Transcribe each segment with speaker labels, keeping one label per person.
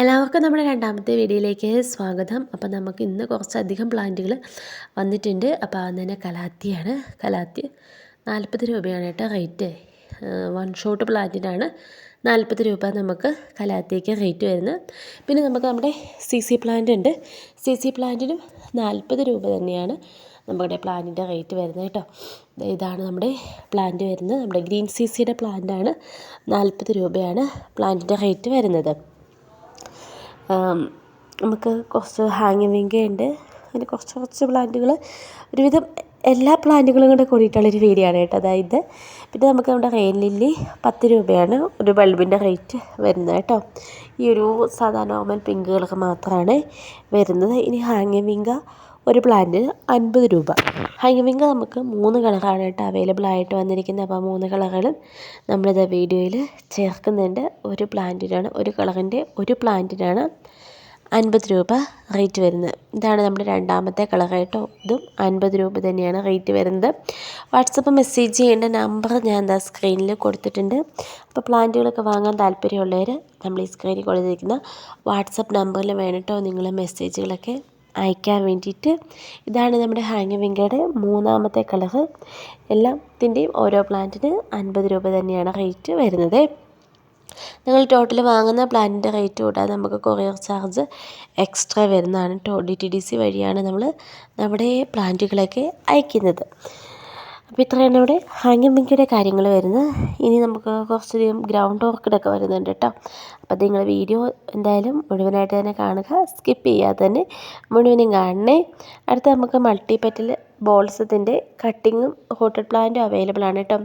Speaker 1: എല്ലാവർക്കും നമ്മുടെ രണ്ടാമത്തെ വീഡിയോയിലേക്ക് സ്വാഗതം. അപ്പോൾ നമുക്ക് ഇന്ന് കുറച്ചധികം പ്ലാന്റുകൾ വന്നിട്ടുണ്ട്. അപ്പോൾ അത് തന്നെ കലാത്തിയാണ്. കലാത്തി നാൽപ്പത് രൂപയാണ് കേട്ടോ റേറ്റ്. വൺ ഷോട്ട് പ്ലാന്റിനാണ് നാൽപ്പത് രൂപ നമുക്ക് കലാത്തിക്ക് റേറ്റ് വരുന്നത്. പിന്നെ നമുക്ക് നമ്മുടെ സി സി പ്ലാന്റ് ഉണ്ട്. സി സി പ്ലാന്റിനും നാൽപ്പത് രൂപ തന്നെയാണ് നമ്മുടെ പ്ലാന്റിന്റെ റേറ്റ് വരുന്നത് കേട്ടോ. ഇതാണ് നമ്മുടെ പ്ലാന്റ് വരുന്നത്. നമ്മുടെ ഗ്രീൻ സി സിയുടെ പ്ലാന്റാണ് നാൽപ്പത് രൂപയാണ് പ്ലാന്റിന്റെ റേറ്റ് വരുന്നത്. നമുക്ക് കുറച്ച് ഹാങ്ങിങ് ഉണ്ട്. അങ്ങനെ കുറച്ച് കുറച്ച് പ്ലാന്റുകൾ ഒരുവിധം എല്ലാ പ്ലാന്റുകളും കൂടെ കൂടിയിട്ടുള്ളൊരു വീഡിയോ ആണ് കേട്ടോ. അതായത് പിന്നെ നമുക്ക് നമ്മുടെ റെയിൻ ലില്ലി പത്ത് രൂപയാണ് ഒരു ബൾബിന്റെ റേറ്റ് വരുന്നത് കേട്ടോ. ഈ ഒരു സാധാരണ നോർമൽ പിങ്കുകളൊക്കെ മാത്രമാണ് വരുന്നത്. ഇനി ഹാങ്ങിങ് വിങ്ക ഒരു പ്ലാന്റിന് അൻപത് രൂപ. ഹാങ്ങിങ് വിങ്ക നമുക്ക് മൂന്ന് കളറാണ് കേട്ടോ അവൈലബിൾ ആയിട്ട് വന്നിരിക്കുന്നത്. അപ്പോൾ മൂന്ന് കളറുകളും നമ്മളിത് വീഡിയോയിൽ ചേർക്കുന്നുണ്ട്. ഒരു പ്ലാന്റിനാണ് ഒരു കളറിന്റെ ഒരു പ്ലാന്റിനാണ്. അൻപത് രൂപ റേറ്റ് വരുന്നത്. ഇതാണ് നമ്മുടെ രണ്ടാമത്തെ കളർ കേട്ടോ. ഇതും അൻപത് രൂപ തന്നെയാണ് റേറ്റ് വരുന്നത്. വാട്സപ്പ് മെസ്സേജ് ചെയ്യേണ്ട നമ്പർ ഞാൻ എന്താ സ്ക്രീനിൽ കൊടുത്തിട്ടുണ്ട്. അപ്പോൾ പ്ലാന്റുകളൊക്കെ വാങ്ങാൻ താല്പര്യമുള്ളവർ നമ്മൾ ഈ സ്ക്രീനിൽ കൊടുത്തിരിക്കുന്ന വാട്സപ്പ് നമ്പറിൽ വേണട്ടോ നിങ്ങൾ മെസ്സേജുകളൊക്കെ അയക്കാൻ വേണ്ടിയിട്ട്. ഇതാണ് നമ്മുടെ ഹാങ് വിങ്കയുടെ മൂന്നാമത്തെ കളർ എല്ലാത്തിന്റെയും ഓരോ പ്ലാന്റിന് അൻപത് രൂപ തന്നെയാണ് റേറ്റ് വരുന്നത്. നിങ്ങൾ ടോട്ടൽ വാങ്ങുന്ന പ്ലാനിന്റെ റേറ്റ് കൂടാതെ നമുക്ക് കൊറിയർ ചാർജ് എക്സ്ട്രാ വരുന്നതാണ്. ടോ ഡി ടി ഡി സി വഴിയാണ് നമ്മൾ നമ്മുടെ പ്ലാന്റുകളൊക്കെ അയക്കുന്നത്. അപ്പോൾ ഇത്രയാണ് ഇവിടെ ഹാങ്ങിങ് മിങ്കിയുടെ കാര്യങ്ങൾ വരുന്നത്. ഇനി നമുക്ക് കുറച്ചധികം ഗ്രൗണ്ട് ഓർക്കിഡൊക്കെ വരുന്നുണ്ട് കേട്ടോ. അപ്പോൾ നിങ്ങൾ വീഡിയോ എന്തായാലും മുഴുവനായിട്ട് തന്നെ കാണുക. സ്കിപ്പ് ചെയ്യാതെ തന്നെ മുഴുവനും കാണണേ. അടുത്ത നമുക്ക് പെറ്റൽ ബോൾസത്തിന്റെ കട്ടിങ്ങും ഹോട്ടഡ് പ്ലാന്റും അവൈലബിൾ ആണ് കേട്ടോ.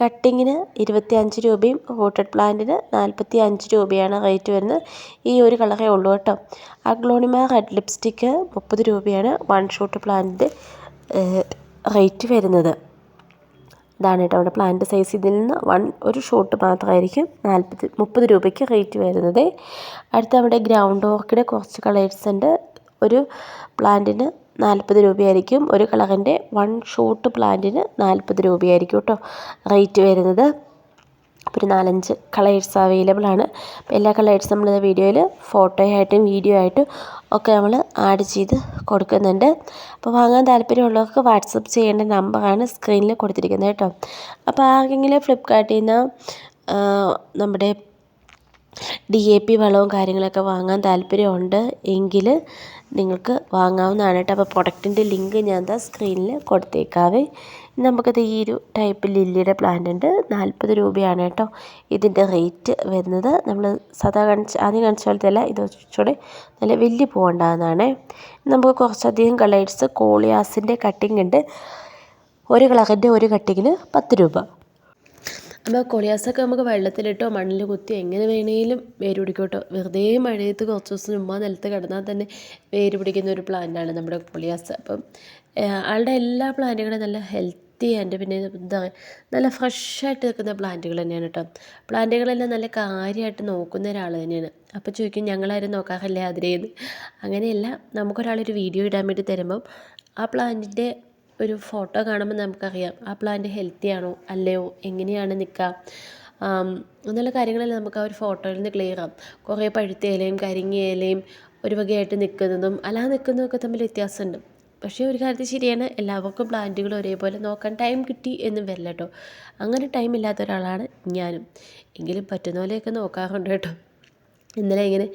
Speaker 1: കട്ടിങ്ങിന് ഇരുപത്തി അഞ്ച് രൂപയും ഹോട്ടഡ് പ്ലാന്റിന് നാൽപ്പത്തി അഞ്ച് രൂപയാണ് റേറ്റ് വരുന്നത്. ഈ ഒരു കളറേ ഉള്ളൂ കേട്ടോ. അഗ്ലോണിമ റെഡ് ലിപ്സ്റ്റിക്ക് മുപ്പത് രൂപയാണ് വൺ ഷോട്ട് പ്ലാന്റിന്റെ റേറ്റ് വരുന്നത്. ഇതാണ് കേട്ടോ അവിടെ പ്ലാന്റ് സൈസ് ഇതിൽ നിന്ന് വൺ ഒരു ഷോട്ട് മാത്രമായിരിക്കും നാൽപ്പത് മുപ്പത് രൂപയ്ക്ക് റേറ്റ് വരുന്നത്. അടുത്ത അവിടെ ഗ്രൗണ്ട് ഓർക്കിഡ് കുറച്ച് കളേഴ്സ് ഉണ്ട്. ഒരു പ്ലാന്റിന് നാൽപ്പത് രൂപയായിരിക്കും. ഒരു കളറിന്റെ വൺ ഷോട്ട് പ്ലാന്റിന് നാൽപ്പത് രൂപയായിരിക്കും കേട്ടോ റേറ്റ് വരുന്നത്. ഒരു നാലഞ്ച് കളേഴ്സ് അവൈലബിൾ ആണ്. അപ്പോൾ എല്ലാ കളേഴ്സും നമ്മൾ വീഡിയോയിൽ ഫോട്ടോ ആയിട്ടും വീഡിയോ ആയിട്ടും ഒക്കെ നമ്മൾ ആഡ് ചെയ്ത് കൊടുക്കുന്നുണ്ട്. അപ്പോൾ വാങ്ങാൻ താല്പര്യമുള്ളവർക്ക് വാട്സപ്പ് ചെയ്യേണ്ട നമ്പറാണ് സ്ക്രീനിൽ കൊടുത്തിരിക്കുന്നത് കേട്ടോ. അപ്പോൾ ആർക്കെങ്കിലും ഫ്ലിപ്കാർട്ടിൽ നിന്ന് നമ്മുടെ ഡി എ പി വളവും കാര്യങ്ങളൊക്കെ വാങ്ങാൻ താല്പര്യമുണ്ട് എങ്കിൽ നിങ്ങൾക്ക് വാങ്ങാവുന്നതാണ് കേട്ടോ. അപ്പോൾ പ്രൊഡക്റ്റിന്റെ ലിങ്ക് ഞാൻ എന്താ സ്ക്രീനിൽ കൊടുത്തേക്കാവേ. നമുക്കത് ഈ ഒരു ടൈപ്പ് ലില്ലിയുടെ പ്ലാന്റ് ഉണ്ട്. നാൽപ്പത് രൂപയാണ് കേട്ടോ. ഇതിന്റെ റേറ്റ് വരുന്നത്. നമ്മൾ സാധാ കാണിച്ച ആദ്യം കാണിച്ച പോലത്തെ അല്ല. ഇത് കുറച്ചുകൂടെ നല്ല വലിയ പൂവുണ്ടാകുന്നതാണ് നമുക്ക് കുറച്ചധികം കളേഴ്സ് കോളിയാസിന്റെ കട്ടിങ് ഉണ്ട്. ഒരു കളറിന്റെ ഒരു കട്ടിങ്ങിന് പത്ത് രൂപ. അപ്പോൾ കൊളിയാസൊക്കെ നമുക്ക് വെള്ളത്തിലിട്ടോ മണ്ണിൽ കുത്തി എങ്ങനെ വേണേലും വേര് പിടിക്കോട്ടോ കേട്ടോ. വെറുതെ മഴയത്ത് കുറച്ച് ദിവസം ചുമ്മാ നിലത്ത് കിടന്നാൽ തന്നെ വേര് പിടിക്കുന്ന ഒരു പ്ലാന്റാണ് നമ്മുടെ കൊളിയാസ്. അപ്പം ആളുടെ എല്ലാ പ്ലാന്റുകളും നല്ല ഹെൽത്തി ആൻഡ് പിന്നെ എന്താ നല്ല ഫ്രഷായിട്ട് നിൽക്കുന്ന പ്ലാന്റുകൾ തന്നെയാണ് കേട്ടോ പ്ലാന്റുകളെല്ലാം നല്ല കാര്യമായിട്ട് നോക്കുന്ന ഒരാൾ തന്നെയാണ്. അപ്പോൾ ചോദിക്കും ഞങ്ങളാരും നോക്കാറില്ലേ അതിരേന്ന് അങ്ങനെയല്ല നമുക്കൊരാളൊരു വീഡിയോ ഇടാൻ വേണ്ടി തരുമ്പം ആ പ്ലാന്റിന്റെ ഒരു ഫോട്ടോ കാണുമ്പോൾ നമുക്കറിയാം ആ പ്ലാന്റ് ഹെൽത്തി ആണോ അല്ലയോ എങ്ങനെയാണ് നിൽക്കുക എന്നുള്ള കാര്യങ്ങളെല്ലാം നമുക്ക് ആ ഒരു ഫോട്ടോയിൽ നിന്ന് ക്ലിയർ ആവും. കുറേ പഴുത്ത ഇലയും കരിങ്ങിയ ഇലയും ഒരു വകയായിട്ട് നിൽക്കുന്നതും അല്ലാതെ നിൽക്കുന്നതൊക്കെ തമ്മിൽ വ്യത്യാസമുണ്ട്. പക്ഷേ ഒരു കാര്യത്തിൽ ശരിയാണ്. എല്ലാവർക്കും പ്ലാന്റുകൾ ഒരേപോലെ നോക്കാൻ ടൈം കിട്ടി എന്നും വരില്ല കേട്ടോ. അങ്ങനെ ടൈം ഇല്ലാത്ത ഒരാളാണ് ഞാനും. എങ്കിലും പറ്റുന്ന പോലെയൊക്കെ നോക്കാറുണ്ട് കേട്ടോ. ഇന്നലെ ഇങ്ങനെ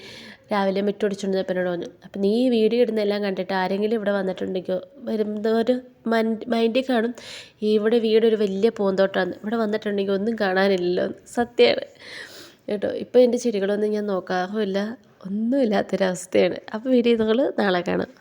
Speaker 1: രാവിലെ മിറ്റൊടിച്ചുകൊണ്ട് എന്നോട് പറഞ്ഞു അപ്പം നീ വീഡിയോ ഇടുന്നെല്ലാം കണ്ടിട്ട് ആരെങ്കിലും ഇവിടെ വന്നിട്ടുണ്ടെങ്കിൽ വരുന്നവർ മൈൻഡിൽ കാണും. ഇവിടെ വീടൊരു വലിയ പൂന്തോട്ടമാണ് ഇവിടെ വന്നിട്ടുണ്ടെങ്കിൽ ഒന്നും കാണാനില്ലല്ലോ. സത്യമാണ് കേട്ടോ. ഇപ്പോൾ എന്റെ ചെടികളൊന്നും ഞാൻ നോക്കാറുമില്ല. ഒന്നുമില്ലാത്തൊരവസ്ഥയാണ്. അപ്പോൾ വീഡിയോ നിങ്ങൾ നാളെ കാണാം.